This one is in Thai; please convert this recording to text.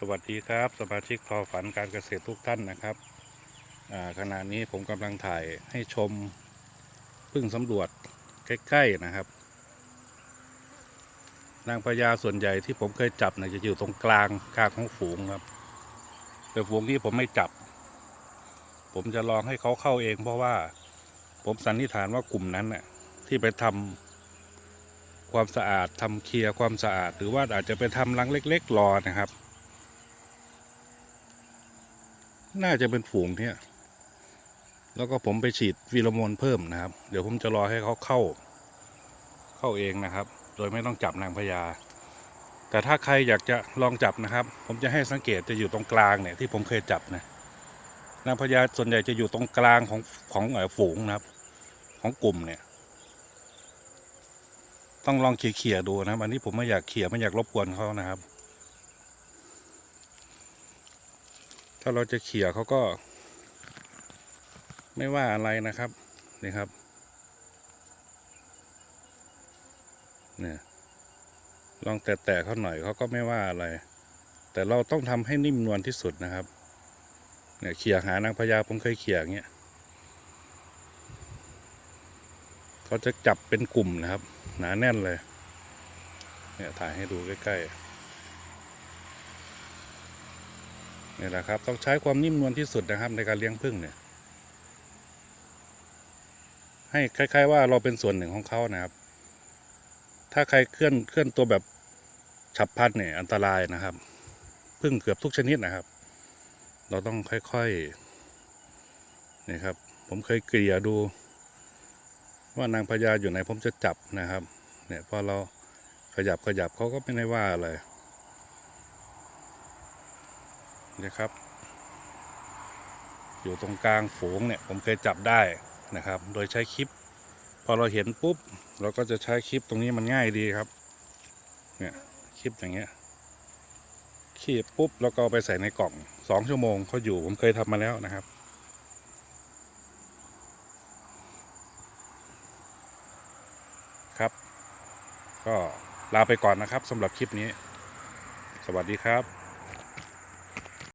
สวัสดีครับ สมาชิกทอฝันการเกษตรทุกท่านนะครับขณะนี้ผมกำลังถ่ายให้ชมพึ่งสำรวจใกล้ๆนะครับ นางพญาส่วนใหญ่ที่ผมเคยจับเนี่ยจะอยู่ตรงกลางกลางของฝูงครับ แต่ฝูงที่ผมไม่จับ ผมจะลองให้เขาเข้าเอง เพราะว่าผมสันนิษฐานว่ากลุ่มนั้นน่ะที่ไปทำความสะอาดทำเคลียร์ความสะอาด หรือว่าอาจจะไปทำรังเล็ก ๆ รอนะครับ น่าจะเป็นฝูงเนี่ย แล้วก็ผมไปฉีดวีโรโมนเพิ่มนะครับ เดี๋ยวผมจะรอให้เขาเข้า เข้าเองนะครับ โดยไม่ต้องจับนางพญา แต่ถ้าใครอยากจะลองจับนะครับ ผมจะให้สังเกตจะอยู่ตรงกลางเนี่ยที่ผมเคยจับนะ นางพญาส่วนใหญ่จะอยู่ตรงกลางของของเอ่อฝูงนะครับ ของกลุ่มเนี่ย ต้องลองเขี่ยๆดูนะครับ อันนี้ผมไม่อยากเขี่ยไม่อยากรบกวนเขานะครับ ถ้าเราจะเขี่ยเขาก็ ไม่ว่าอะไรนะครับนี่ครับเนี่ยลองแตะๆเขาหน่อยเขาก็ไม่ว่าอะไร แต่เราต้องทำให้นิ่มนวลที่สุดนะครับเนี่ยเขี่ยหานางพญาผมเคยเขี่ยอย่างเงี้ยเขาจะจับเป็นกลุ่มนะครับ หนาแน่นเลย เนี่ยถ่ายให้ดูใกล้ๆ นี่แหละครับ ต้องใช้ความนิ่มนวลที่สุดนะครับในการเลี้ยงผึ้งเนี่ย ให้คล้าย ๆ ว่าเราเป็นส่วนหนึ่งของเขานะครับ ถ้าใครเคลื่อนเคลื่อนตัวแบบฉับพลันเนี่ยอันตรายนะครับผึ้งเกือบทุกชนิดนะครับ เราต้องค่อยๆนี่ครับ ผมเคยเกลี่ยดู ว่านางพญาอยู่ไหนผมจะจับนะครับ เนี่ยพอเราขยับขยับเขาก็ไม่ได้ว่าอะไร นี่ครับ อยู่ตรงกลางฝูงเนี่ยผมเคยจับได้นะครับ โดยใช้คลิป พอเราเห็นปุ๊บ เราก็จะใช้คลิปตรงนี้มันง่ายดีครับ เนี่ยคลิปอย่างเงี้ยขีดปุ๊บแล้วก็ไปใส่ในกล่องสองชั่วโมงเขาอยู่ผมเคยทำมาแล้วนะครับ ครับ ก็ลาไปก่อนนะครับสำหรับคลิปนี้ สวัสดีครับ